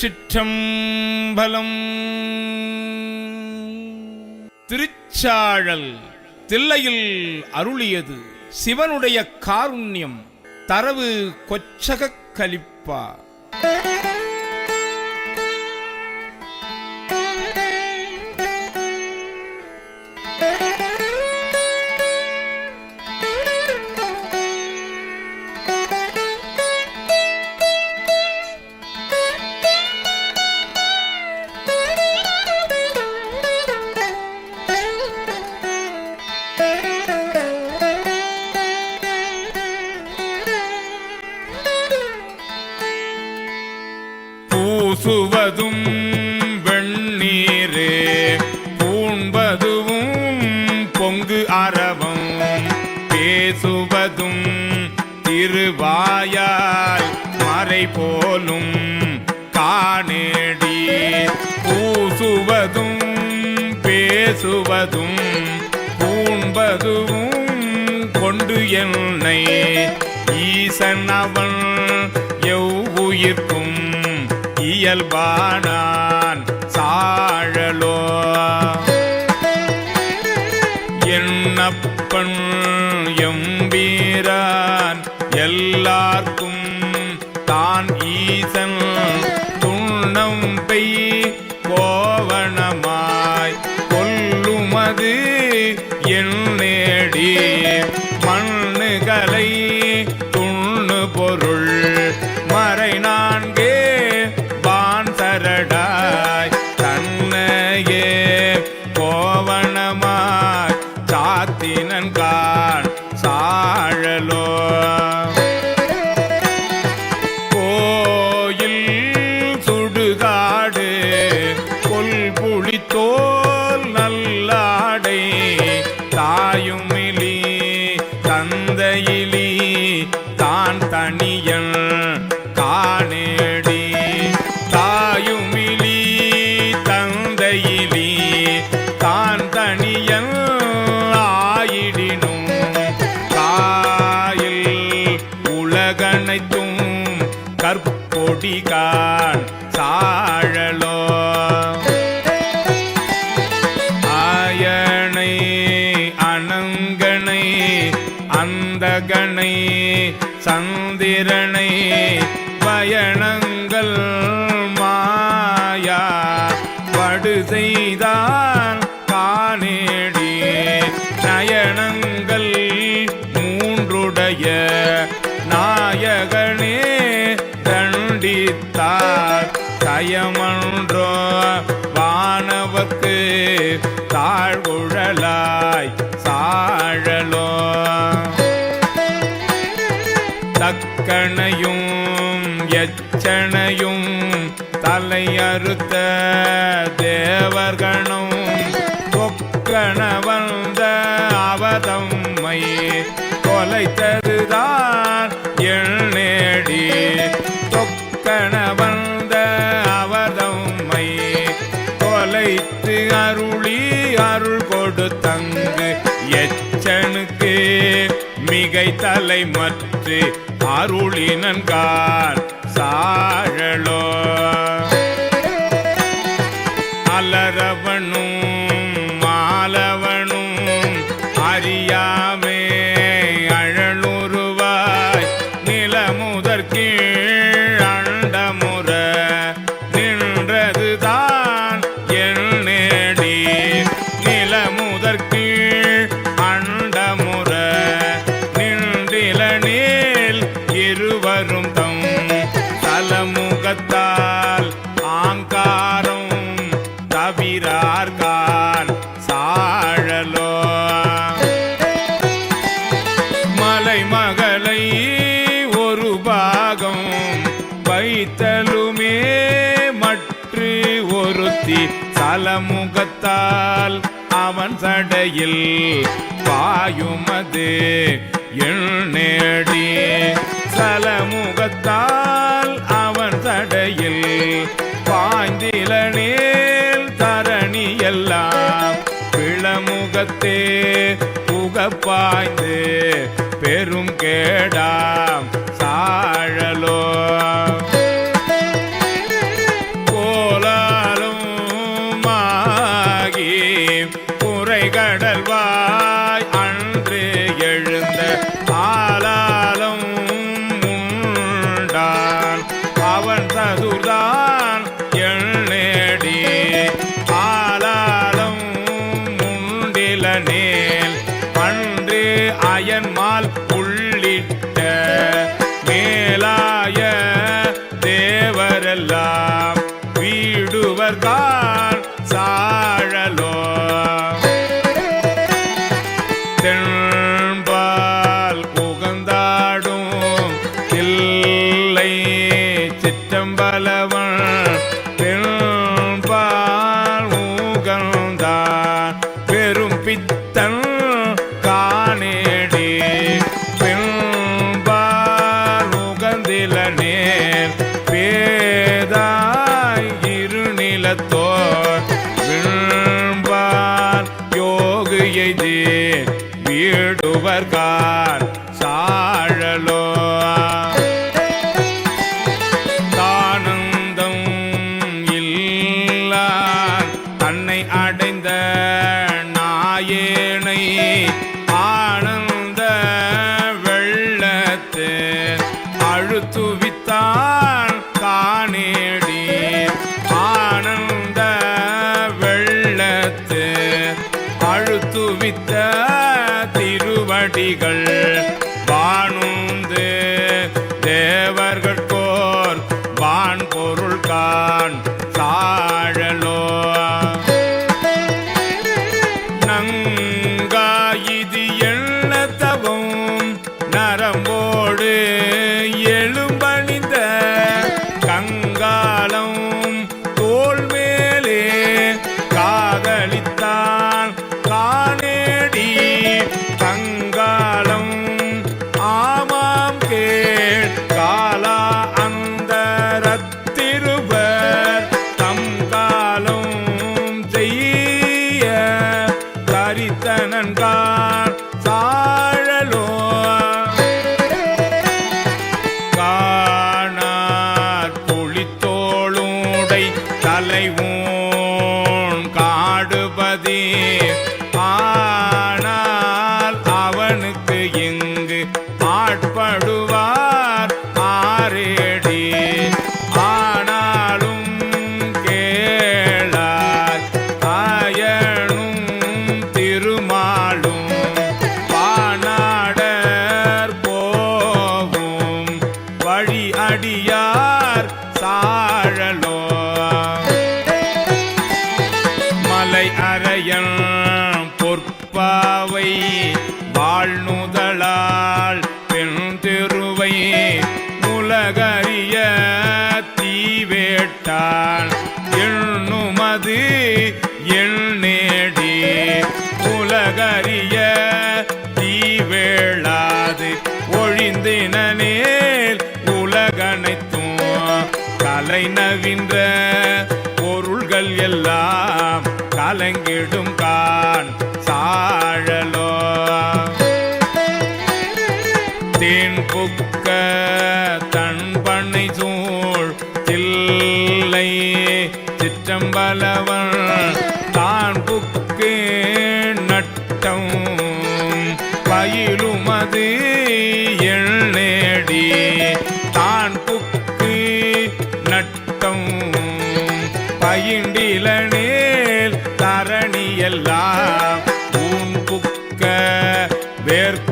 திருச்சிற்றம்பலம். திருச்சாழல் தில்லையில் அருளியது சிவனுடைய காருண்யம் தரவு கொச்சகக் கலிப்பா. பேசுவதும் பூண்பதும் கொண்டு என்னை. ஈசன் அவன் எவ்வுயிர்க்கும் இயல்பானான் சாழலோ மூன்றுடைய நாயகனே தண்டித்தார். தயமன்றோ வானவர்க்கு தாழ்குழலாய் சாழலோ. தக்கணையும் எச்சனையும் தலையறுத்த தேவர்கணும். கொக்கண வந்த அவதம்மையே கொலைத்ததுதான் எண்ணேடி தொக்கண வந்த அவதம்மை கொலைத்து அருளி அருள் கொடுத்தங்கு எச்சனுக்கு மிகை தலை மற்று அருளினன்கார் சாழலோ. பாஞ்சிலனேல் தரணி எல்லாம் பிளமுகத்தே புகப்பாய்ந்து பெரும் கேடாம். அயன்மால் உள்ளிட்ட மேலாய தேவரெல்லாம் வீடுவர்தான் அடிகள் வினவின்ற பொருள்கள் எல்லாம் கலங்கிடும் கான் சாழலோ. தேன் புக்க தன் பண்ணை சூழ் தில்லை சிற்றம்பலவன்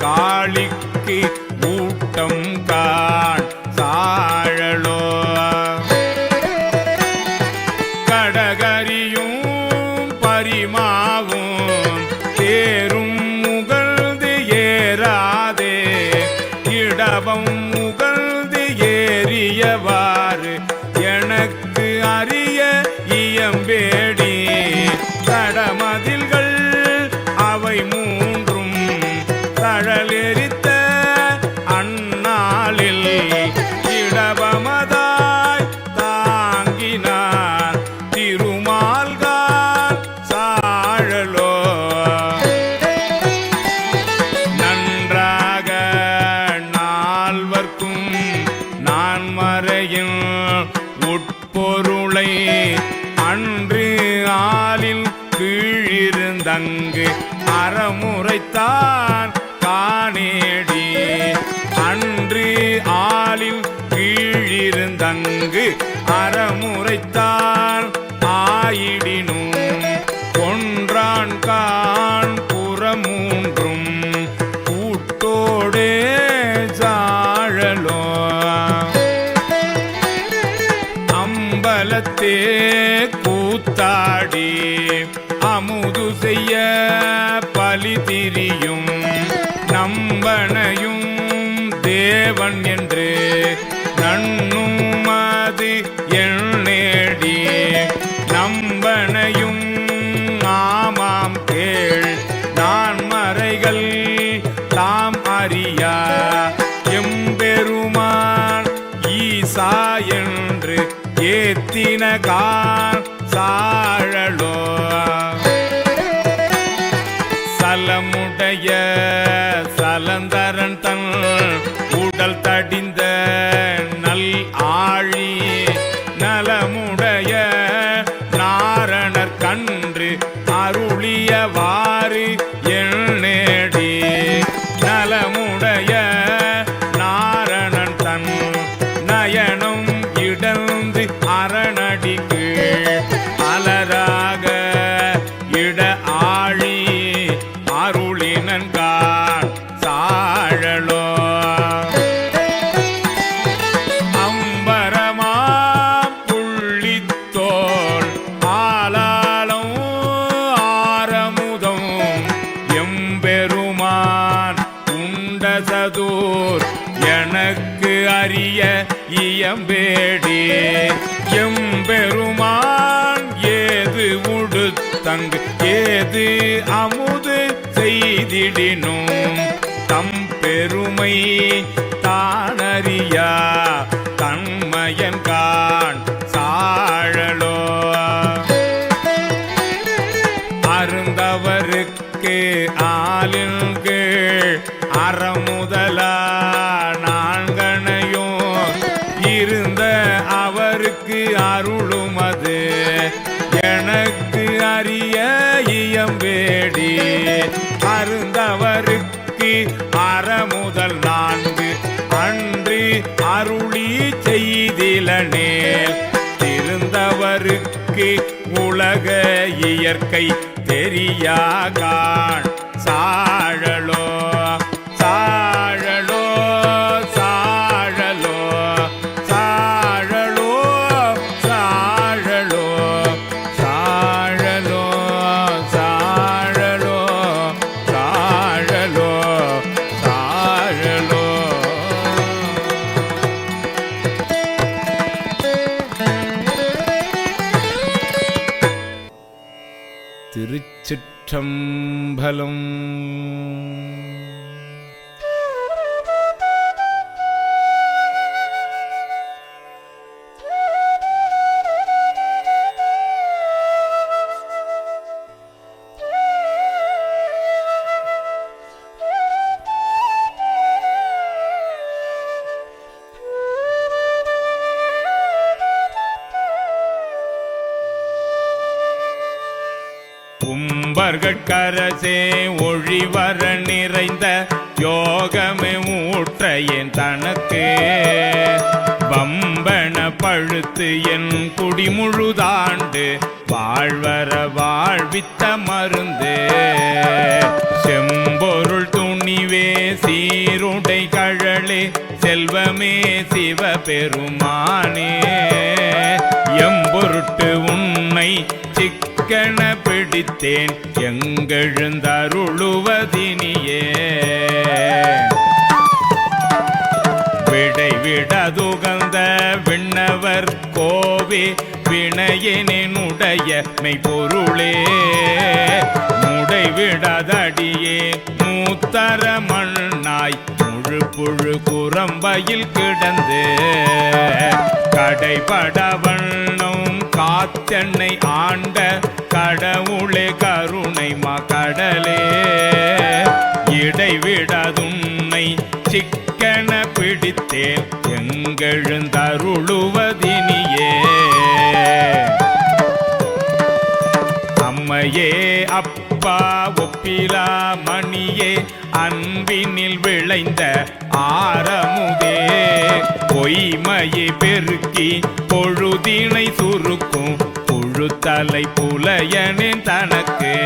காளிக்கு பாடி அமுது செய்ய பலி திரியும் நம்பனையும் தேவன் என்று நன்னும் அது எண்ணேடி நம்பனையும் ஆமாம் கேள் நான் மறைகள் தாம் அறியா. எம்பெருமான் ஈசா என்று ஏத்தின கான் தாழலோ. ஈடினும் தம் பெருமை தானறியா தன்மயம் கா திருந்தவருக்கு உலக இயற்கை தெரியாகான். फलं கும்பர்கட்கரசே ஒழிவர நிறைந்த யோகமே ஊற்ற என் தனக்கு பம்பன பழுத்து என் குடிமுழுதாண்டு வாழ்வர வாழ்வித்த மருந்து. செம்பொருள் துணிவே சீருடை கழலே செல்வமே சிவபெருமானே. எம்பொருட்டு உன்னை சிக்கன வைத்தேன் எங்கெழுந்தருளுவதினியே. விடை விடதுகந்த விண்ணவர் கோவி வினையினுடைய மெய்பொருளே முடை விடதடியே மூத்தர மண்ணாய் முழு புழு குரம்பையில் கிடந்து. கடைபட வண்ணம் காத்தென்னை ஆண்ட கடவுளே கருணை கடலே. இடைவிடாதுன்னை சிக்கன பிடித்தேன் எங்கெழுந்தருளுவதினியே அம்மையே அப்பா ஒப்பிலா மணியே அன்பினில் விளைந்த ஆரமுதே. பொய்மையை பெருக்கி பொழுதினை சுருக்கும் தலை புலையனின் தனக்கு.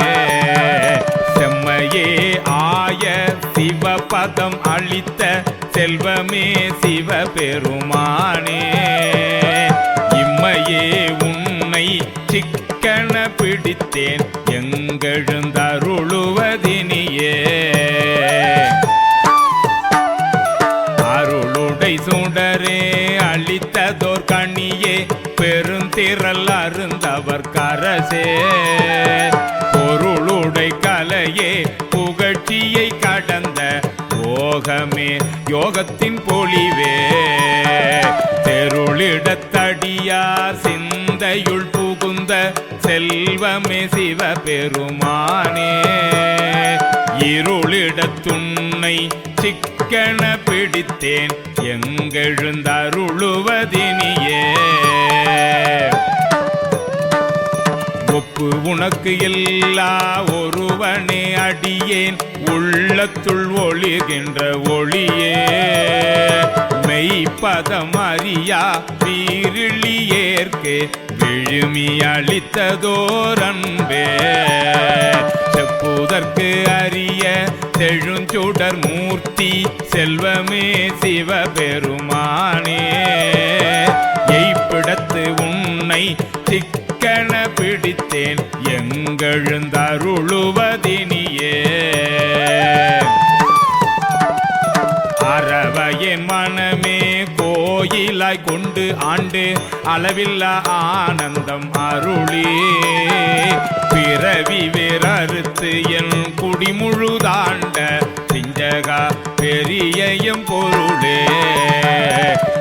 செம்மையே ஆய சிவபதம் அளித்த செல்வமே சிவபெருமானே. அரசே பொருளுடை கலையே புகழ்ச்சியை கடந்த யோகமே யோகத்தின் பொழிவே. தெருளிடத்தடியார் சிந்தையுள் புகுந்த செல்வமே சிவபெருமானே. இருளிடத்துன்னை சிக்கன பிடித்தேன் எங்கெழுந்தருளுவதினியே. ஒப்பு உனக்கு எல்லா ஒருவனே அடியேன். உள்ளத்துள் ஒளிர்கின்ற ஒளியே மெய்ப்பதம் அறியா வீரிழியேற்கு விழுமி அளித்ததோரன்பே செப்புதற்கு அறிய தெழுஞ்சுடர் மூர்த்தி செல்வமே சிவபெருமானே. எய்ப்பிடத்து உன்னை சிக்கன எங்கெழுந்தருளுவதினியே அறவையின் மனமே கோயிலாய் கொண்டு ஆண்டு அளவில்ல ஆனந்தம் அருளே. பிறவி வேறறுத்து என் குடிமுழுதாண்ட சிஞ்சகா பெரியயம் பொருளே.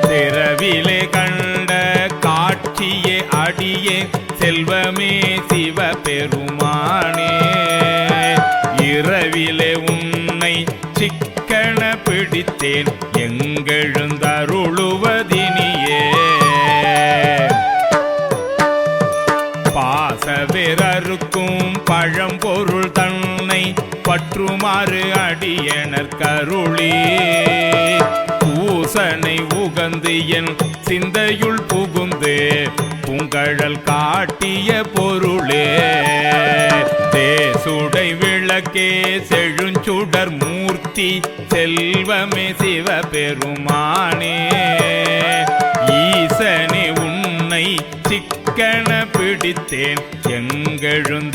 திறவிலே கண்ட காட்சியே அடியே பெருமானே இரவிலே உன்னை சிக்கன பிடித்தேன் எங்கெழுந்தருளுவதினியே. பாசவிரருக்கும் பழம்பொருள் தன்னை பற்றுமாறு அடியனர் கருளே. பூசனை உகந்து என் சிந்தையுள் புகுந்து பூங்கழல் காட்டிய பொருளே. தேசுடை விளக்கே செழுஞ்சுடர் மூர்த்தி செல்வமே சிவபெருமானே. ஈசனே உன்னை சிக்கன பிடித்தேன் எங்கெழுந்தருளுவதினியே.